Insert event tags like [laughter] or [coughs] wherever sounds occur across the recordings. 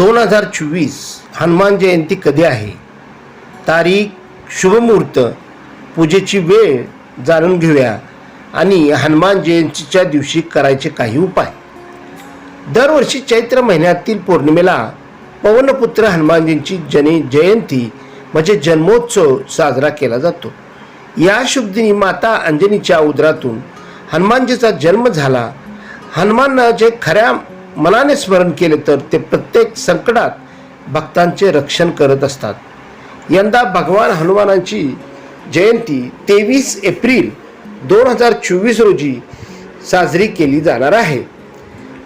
दोन हजार चोवीस हनुमान जयंती कधी आहे? तारीख शुभमुहूर्त पूजेची वेळ जाणून घेऊया आणि हनुमान जयंतीच्या दिवशी करायचे काही उपाय. दरवर्षी चैत्र महिन्यातील पौर्णिमेला पवनपुत्र हनुमानजींची जनी जयंती म्हणजे जन्मोत्सव साजरा केला जातो. या शुभदिनी माता अंजनीच्या उदरातून हनुमानजीचा जन्म झाला. हनुमान जे खऱ्या मनाने स्मरण केले तर ते प्रत्येक संकटात भक्तांचे रक्षण करत असतात. यंदा भगवान हनुमानांची जयंती तेवीस एप्रिल दोन हजार चोवीस रोजी साजरी केली जाणार आहे.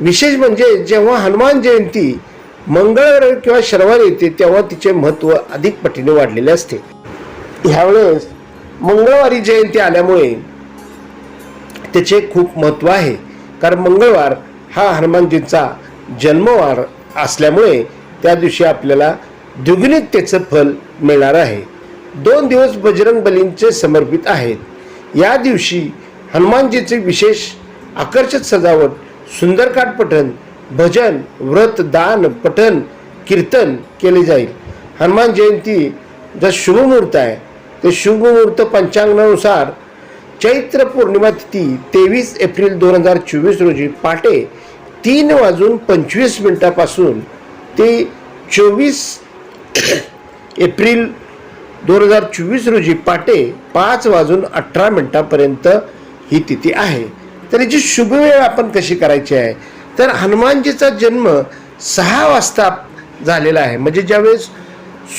विशेष म्हणजे जेव्हा हनुमान जयंती मंगळवार किंवा शनिवार येते तेव्हा तिचे महत्त्व अधिक पटीने वाढलेले असते. ह्यावेळेस मंगळवारी जयंती आल्यामुळे त्याचे खूप महत्त्व आहे. कारण मंगळवार हा हनुमानजींचा जन्मवार असल्यामुळे त्या दिवशी आपल्याला द्विगुणित त्याचं फल मिळणार आहे. दोन दिवस बजरंग बलींचे समर्पित आहेत. या दिवशी हनुमानजीचे विशेष आकर्षक सजावट सुंदरकाठ पठण भजन व्रत दान पठण कीर्तन केले जाईल. हनुमान जयंती जर शुभमुहूर्त आहे ते शुभमुहूर्त पंचांगानुसार चैत्र पौर्णिमा तिथी तेवीस एप्रिल दोन हजार चोवीस रोजी पहाटे तीन वाजून पंचवीस मिनटापासून ते चोवीस एप्रिल दोन हजार चोवीस रोजी पाटे पाच वाजून अठरा मिनटापर्यंत ही तिथी आहे. तर याची शुभवेळ आपण कशी करायची आहे? तर हनुमानजीचा जन्म सहा वाजता झालेला आहे. म्हणजे ज्यावेळेस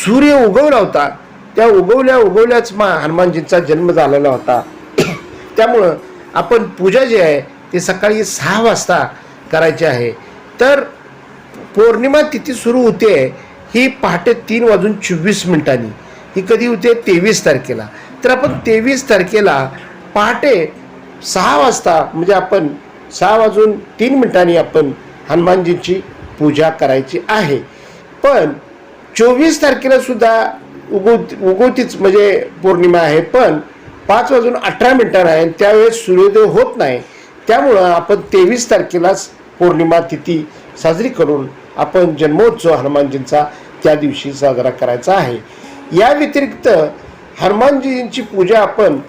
सूर्य उगवला होता त्या उगवल्या उगवल्याच मा हनुमानजींचा जन्म झालेला होता. [coughs] त्यामुळं आपण पूजा जी आहे ती सकाळी सहा वाजता करायची आहे. तर पौर्णिमा तिथी सुरू होते. ही पहाटे तीन वाजून चोवीस मिनिटांनी. ही कधी होते? तेवीस तारखेला. तर आपण तेवीस तारखेला पहाटे सहा वाजता म्हणजे आपण सहा वाजून तीन मिनिटांनी आपण हनुमानजींची पूजा करायची आहे. पण चोवीस तारखेला सुद्धा उगवत उगवतीच म्हणजे पौर्णिमा आहे. पण पाच वाजून अठरा मिनिटांना आहे त्यावेळेस सूर्योदय होत नाही. त्यामुळं आपण तेवीस तारखेलाच पौर्णिमा तिथी साजरी करून आपण जन्मोत्सव हनुमानजींचा त्या दिवशी साजरा करायचा आहे. या व्यतिरिक्त हनुमानजींची पूजा आपण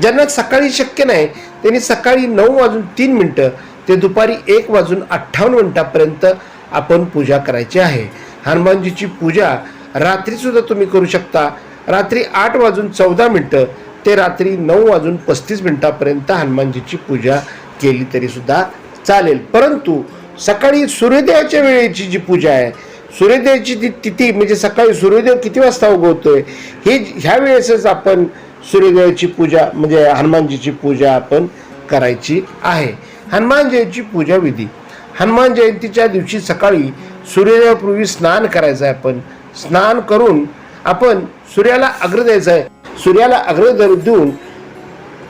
ज्यांना सकाळी शक्य नाही त्यांनी सकाळी नऊ वाजून तीन मिनटं ते दुपारी एक वाजून अठ्ठावन्न मिनटापर्यंत आपण पूजा करायची आहे. हनुमानजीची पूजा रात्रीसुद्धा तुम्ही करू शकता. रात्री आठ वाजून चौदा मिनटं ते रात्री नऊ वाजून पस्तीस मिनटापर्यंत हनुमानजीची पूजा केली तरीसुद्धा चालेल. परंतु सकाळी सूर्योदयाच्या वेळेची जी पूजा आहे सूर्योदयाची ती तिथी म्हणजे सकाळी सूर्योदय किती वाजता उगवतोय हे ह्या वेळेसच आपण सूर्योदयाची पूजा म्हणजे हनुमानजीची पूजा आपण करायची आहे. हनुमान जयंतीची पूजा विधी. हनुमान जयंतीच्या दिवशी सकाळी सूर्योदयापूर्वी स्नान करायचं आहे आपण. स्नान करून आपण सूर्याला अग्र द्यायचं आहे. सूर्याला अग्र देऊन देऊन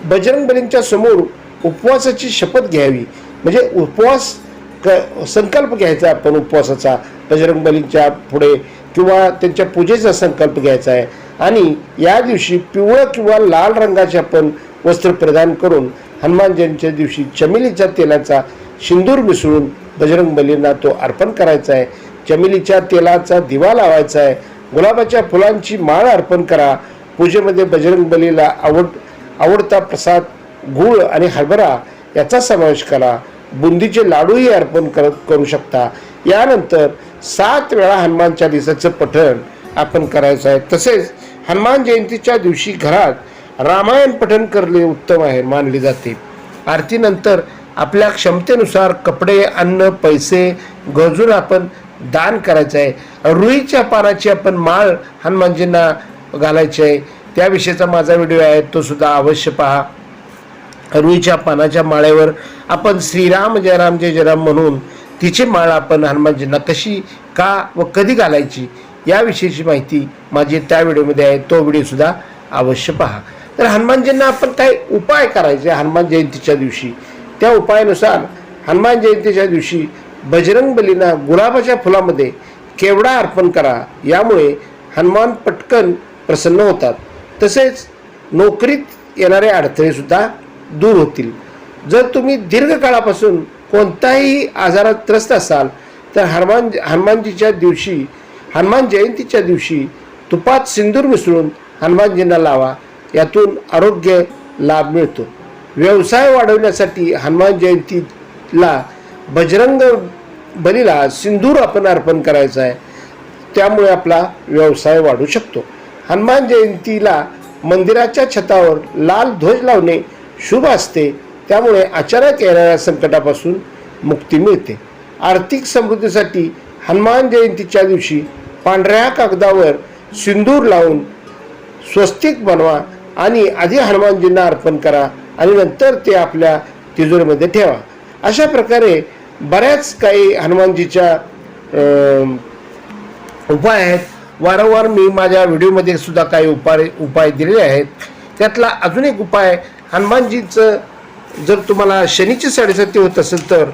बजरंगबलींच्या समोर उपवासाची शपथ घ्यावी. म्हणजे उपवास क संकल्प घ्यायचा आपण उपवासाचा. बजरंगबलींच्या पुढे किंवा त्यांच्या पूजेचा संकल्प घ्यायचा आहे. आणि या दिवशी पिवळं किंवा लाल रंगाचे आपण वस्त्र प्रदान करून हनुमान जयंतीच्या दिवशी चमेलीच्या तेलाचा शिंदूर मिसळून बजरंगबलींना तो अर्पण करायचा आहे. चमेलीच्या तेलाचा दिवा लावायचा आहे. गुलाबाच्या फुलांची माळ अर्पण करा. पूजेमध्ये बजरंगबलीला आवड आवडता प्रसाद गूळ आणि हरभरा याचा समावेश करा. बुंदीचे लाडूही अर्पण करत करू शकता. यानंतर सात वेळा हनुमान चालिसाचं पठण आपण करायचं आहे. तसेच हनुमान जयंतीच्या दिवशी घरात रामायण पठण करणे उत्तम आहे मानले जाते. आरतीनंतर आपल्या क्षमतेनुसार कपडे अन्न पैसे गरजून आपण दान करायचं आहे. रुईच्या पानाची आपण माळ हनुमानजींना घालायची आहे. त्याविषयीचा माझा व्हिडिओ आहे तो सुद्धा अवश्य पहा. रुईच्या पानाच्या माळेवर आपण श्रीराम जय राम जय जयराम म्हणून तिची माळ आपण हनुमानजींना कशी का व कधी घालायची याविषयीची माहिती माझी त्या व्हिडिओमध्ये आहे. तो व्हिडिओसुद्धा अवश्य पहा. तर हनुमानजींना आपण काय उपाय करायचे हनुमान जयंतीच्या दिवशी. त्या उपायानुसार हनुमान जयंतीच्या दिवशी बजरंग बलींना गुलाबाच्या फुलामध्ये केवडा अर्पण करा. यामुळे हनुमान पटकन प्रसन्न होतात. तसेच नोकरीत येणारे अडथळेसुद्धा दूर होतील. जर तुम्ही दीर्घकाळापासून कोणत्याही आजारात त्रस्त असाल तर हनुमान हनुमानजीच्या दिवशी हनुमान जयंतीच्या दिवशी तुपात सिंदूर मिसळून हनुमानजींना लावा. यातून आरोग्य लाभ मिळतो. व्यवसाय वाढवण्यासाठी हनुमान जयंतीला बजरंग बलीला सिंदूर आपण अर्पण करायचं आहे. त्यामुळे आपला व्यवसाय वाढू शकतो. हनुमान जयंतीला मंदिराच्या छतावर लाल ध्वज लावणे शुभ असते त्यामुळे अचानक येणाऱ्या संकटापासून मुक्ती मिळते. आर्थिक समृद्धीसाठी हनुमान जयंतीच्या दिवशी पांढऱ्या कागदावर सिंदूर लावून स्वस्तिक बनवा आणि आधी हनुमानजींना अर्पण करा आणि नंतर ते आपल्या तिजोरीमध्ये ठेवा. अशा प्रकारे बऱ्याच काही हनुमानजीच्या उपाय आहेत. वारंवार मी माझ्या व्हिडिओमध्ये सुद्धा काही उपाय उपाय दिलेले आहेत. त्यातला अजून एक उपाय हनुमानजीचं जर तुम्हाला शनीची साडेसाती होत असेल तर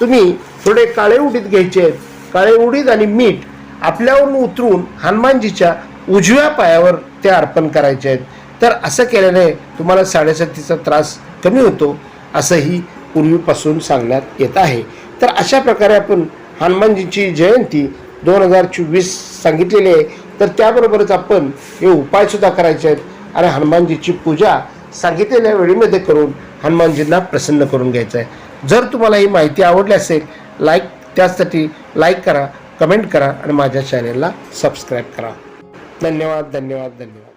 तुम्ही थोडे काळे उडीद घ्यायचे आहेत. काळे उडीद आणि मीठ आपल्यावरून उतरून हनुमानजीच्या उजव्या पायावर ते अर्पण करायचे आहेत. तर असं केल्याने तुम्हाला साडेसातीचा त्रास कमी होतो असंही पूर्वीपासून सांगण्यात येत आहे. तर अशा प्रकारे आपण हनुमानजीची जयंती दोन हजार चोवीस सांगितलेली आहे. तर त्याबरोबरच आपण हे उपायसुद्धा करायचे आहेत. आणि हनुमानजीची पूजा सांगितलेल्या वेळेमध्ये करून हनुमानजींना प्रसन्न करून घ्यायचं आहे. जर तुम्हाला ही माहिती आवडली असेल लाईक त्यासाठी लाईक करा कमेंट करा आणि माझ्या चॅनेलला सबस्क्राईब करा. धन्यवाद धन्यवाद धन्यवाद.